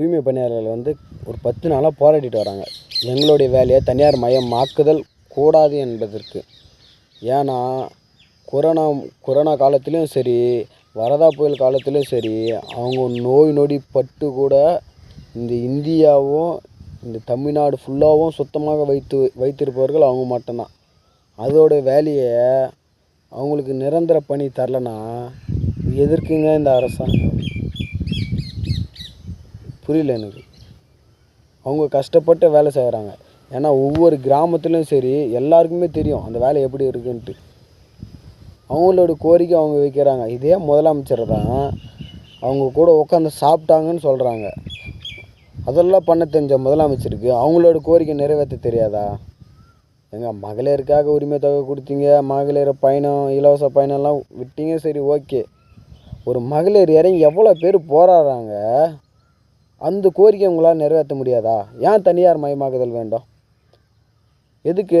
தூய்மை பணியாளர்கள் வந்து ஒரு பத்து நாளாக போராடிட்டு வராங்க. எங்களுடைய வேலையை தனியார் மயமாக்குதல் கூடாது என்பதற்கு. ஏன்னா கொரோனா கொரோனா காலத்துலேயும் சரி வரதா புயல் காலத்துலேயும் சரி அவங்க நோய் நொடி பட்டு கூட இந்த இந்தியாவும் இந்த தமிழ்நாடு ஃபுல்லாகவும் சுத்தமாக வைத்து வைத்திருப்பவர்கள் அவங்க மட்டும்தான். அதோட வேலையை அவங்களுக்கு நிரந்தர பணி தரலனா எதிர்க்குங்க இந்த அரசாங்கம்? புரியல எனக்கு. அவங்க கஷ்டப்பட்டு வேலை செய்கிறாங்க ஏன்னா ஒவ்வொரு கிராமத்துலேயும் சரி எல்லாருக்குமே தெரியும் அந்த வேலை எப்படி இருக்குன்ட்டு. அவங்களோட கோரிக்கை அவங்க வைக்கிறாங்க. இதே முதலமைச்சர் தான் அவங்க கூட உட்காந்து சாப்பிட்டாங்கன்னு சொல்கிறாங்க அதெல்லாம் பண்ண தெரிஞ்ச முதலமைச்சருக்கு அவங்களோட கோரிக்கை நிறைவேற்ற தெரியாதா? எங்கள் மகளிருக்காக உரிமை தொகை கொடுத்தீங்க மகளிர் பயணம் இலவச பயணம்லாம் விட்டீங்க சரி ஓகே. ஒரு மகளிர் இறங்கி எவ்வளோ பேர் போராடுறாங்க? அந்த கோரிக்கை உங்களால் நிறைவேற்ற முடியாதா? ஏன் தனியார் மயமாக்குதல் வேண்டும்? எதுக்கு?